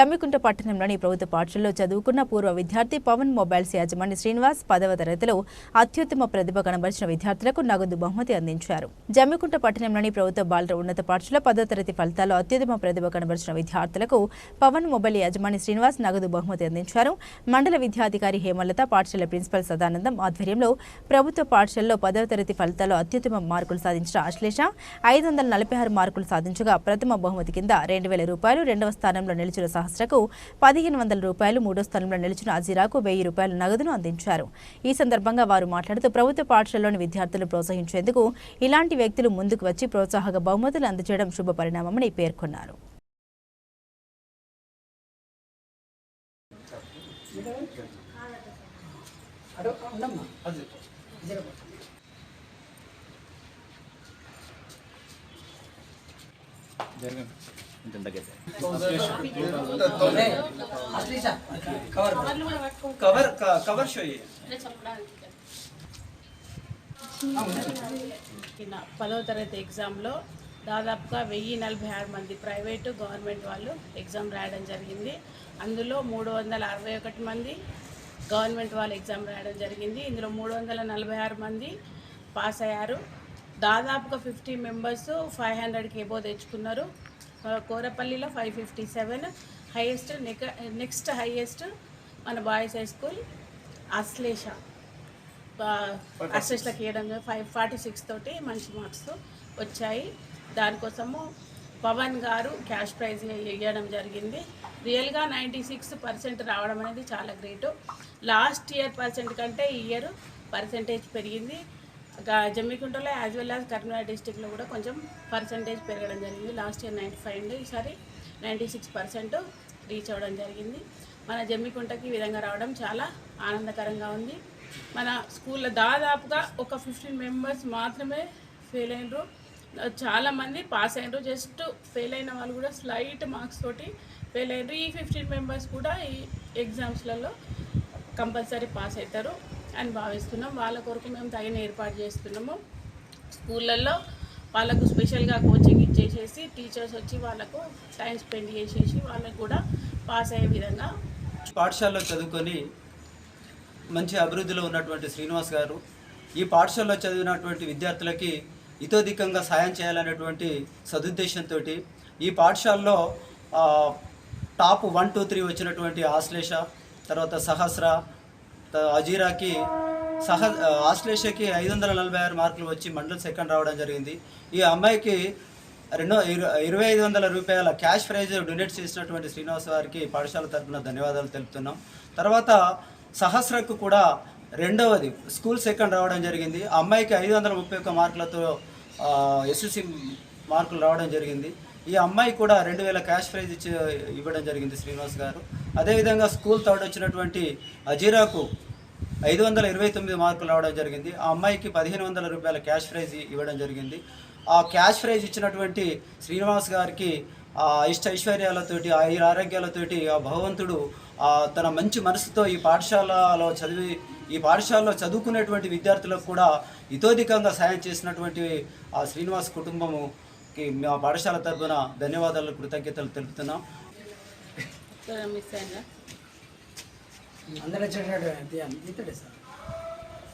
జమ్మికుంట పట్టణంలోని ప్రభుత్వ పాఠశాలలో చదువుకున్న పూర్వ విద్యార్థి పవన్ మొబైల్స్ యాజమాని శ్రీనివాస్ పదవ తరగతిలో అత్యుత్తమ ప్రతిభ కనబరిచిన విద్యార్థులకు నగదు బహుమతి అందించారు. జమ్మికుంట పట్టణంలోని ప్రభుత్వ బాలుర ఉన్నత పాఠశాల పదవ తరగతి ఫలితాల్లో అత్యుత్తమ ప్రతిభ కనబరిచిన విద్యార్థులకు పవన్ మొబైల్ యజమాని శ్రీనివాస్ నగదు బహుమతి అందించారు. మండల విద్యాధికారి హేమలత పాఠశాల ప్రిన్సిపల్ సదానందం ఆధ్వర్యంలో ప్రభుత్వ పాఠశాలలో పదవ తరగతి ఫలితాల్లో అత్యుత్తమ మార్కులు సాధించిన అశ్లేష ఐదు వందల నలభై ఆరు మార్కులు సాధించగా ప్రథమ బహుమతి కింద రెండు వేల రూపాయలు రెండవ స్థానంలో నిలిచిన మాస్టర్కు పదిహేను వందల రూపాయలు మూడో స్థానంలో నిలిచిన అజీరాకు వెయ్యి రూపాయల నగదును అందించారు. ఈ సందర్భంగా వారు మాట్లాడుతూ ప్రభుత్వ పాఠశాలలోని విద్యార్థులను ప్రోత్సహించేందుకు ఇలాంటి వ్యక్తులు ముందుకు వచ్చి ప్రోత్సాహక బహుమతులు అందజేయడం శుభ పరిణామమని పేర్కొన్నారు. జరగండి. కొంచెం కవర్ షో పదవ తరగతి ఎగ్జామ్లో దాదాపుగా వెయ్యి నలభై ఆరు మంది ప్రైవేటు గవర్నమెంట్ వాళ్ళు ఎగ్జామ్ రాయడం జరిగింది. అందులో మూడు వందల అరవై ఒకటి మంది గవర్నమెంట్ వాళ్ళు ఎగ్జామ్ రాయడం జరిగింది. ఇందులో మూడు వందల నలభై ఆరు మంది పాస్ అయ్యారు. దాదాపుగా ఫిఫ్టీ మెంబర్స్ ఫైవ్ హండ్రెడ్కి ఎబో తెచ్చుకున్నారు. కోరపల్లిలో ఫైవ్ ఫిఫ్టీ సెవెన్ హైయెస్ట్ నెక నెక్స్ట్ హైయెస్ట్ మన బాయ్స్ హై స్కూల్ అశ్లేష. అసెస్లకు ఇవ్వడం ఫైవ్ ఫార్టీ సిక్స్ తోటి మంచి మార్క్స్ వచ్చాయి. దానికోసము పవన్ గారు క్యాష్ ప్రైజ్ ఇవ్వడం జరిగింది. రియల్గా నైంటీ సిక్స్ పర్సెంట్ రావడం అనేది చాలా గ్రేట్ లాస్ట్ ఇయర్ పర్సెంట్ కంటే ఈ ఇయర్ పర్సెంటేజ్ పెరిగింది. జమ్మికుంటలో యాజ్ వెల్ యాజ్ కరీంనగర్ డిస్టిక్లో కూడా కొంచెం పర్సంటేజ్ పెరగడం జరిగింది. లాస్ట్ ఇయర్ నైంటీ ఫైవ్ ఉండి ఈసారి నైంటీ సిక్స్ పర్సెంట్ రీచ్ అవ్వడం జరిగింది. మన జమ్మికుంటకి ఈ విధంగా రావడం చాలా ఆనందకరంగా ఉంది. మన స్కూల్లో దాదాపుగా ఒక ఫిఫ్టీన్ మెంబర్స్ మాత్రమే ఫెయిల్ అయినరు. చాలామంది పాస్ అయినరు. జస్ట్ ఫెయిల్ అయిన వాళ్ళు కూడా స్లైట్ మార్క్స్ తోటి ఫెయిల్ అయినరు. ఈ ఫిఫ్టీన్ మెంబర్స్ కూడా ఈ ఎగ్జామ్స్లలో కంపల్సరీ పాస్ అవుతారు. అని భావిస్తున్నాం. వాళ్ళ కొరకు మేము తగిన ఏర్పాటు చేస్తున్నాము. స్కూళ్ళల్లో వాళ్ళకు స్పెషల్గా కోచింగ్ ఇచ్చేసేసి టీచర్స్ వచ్చి వాళ్ళకు టైం స్పెండ్ చేసేసి వాళ్ళకు కూడా పాస్ అయ్యే విధంగా పాఠశాలలో చదువుకొని మంచి అభివృద్ధిలో ఉన్నటువంటి శ్రీనివాస్ గారు ఈ పాఠశాలలో చదివినటువంటి విద్యార్థులకి ఇతోధికంగా సాయం చేయాలనేటువంటి సదుద్దేశంతో ఈ పాఠశాలలో టాప్ వన్ టూ త్రీ వచ్చినటువంటి ఆశ్లేష తర్వాత సహస్ర అజీరాకి సహ ఆశ్లేషకి ఐదు వందల నలభై ఆరు మార్కులు వచ్చి మండల్ సెకండ్ రావడం జరిగింది. ఈ అమ్మాయికి రెండో ఇరవై ఐదు వందల రూపాయల క్యాష్ ప్రైజ్ డొనేట్ చేసినటువంటి శ్రీనివాస్ గారికి పాఠశాల తరపున ధన్యవాదాలు తెలుపుతున్నాం. తర్వాత సహస్రకు కూడా రెండవది స్కూల్ సెకండ్ రావడం జరిగింది. అమ్మాయికి ఐదు వందల ముప్పై ఒక్క మార్కులతో ఎస్ఎస్సి మార్కులు రావడం జరిగింది. ఈ అమ్మాయి కూడా రెండు వేల క్యాష్ ప్రైజ్ ఇచ్చి ఇవ్వడం జరిగింది శ్రీనివాస్ గారు. అదేవిధంగా స్కూల్ థర్డ్ వచ్చినటువంటి అజీరాకు ఐదు వందల ఇరవై తొమ్మిది మార్కులు రావడం జరిగింది. ఆ అమ్మాయికి పదిహేను వందల రూపాయల క్యాష్ ప్రైజ్ ఇవ్వడం జరిగింది. ఆ క్యాష్ ప్రైజ్ ఇచ్చినటువంటి శ్రీనివాస్ గారికి ఆ ఇష్ట ఐశ్వర్యాలతోటి ఆ ఆరోగ్యాలతోటి ఆ భగవంతుడు తన మంచి మనసుతో ఈ పాఠశాలలో చదివి ఈ పాఠశాలలో చదువుకునేటువంటి విద్యార్థులకు కూడా ఇతోధికంగా సాయం చేసినటువంటి ఆ శ్రీనివాస్ కుటుంబము కుటుంబముకి మా పాఠశాల తరఫున ధన్యవాదాలు కృతజ్ఞతలు తెలుపుతున్నాం. అందరూ వచ్చేటట్టు ఇతడే సార్.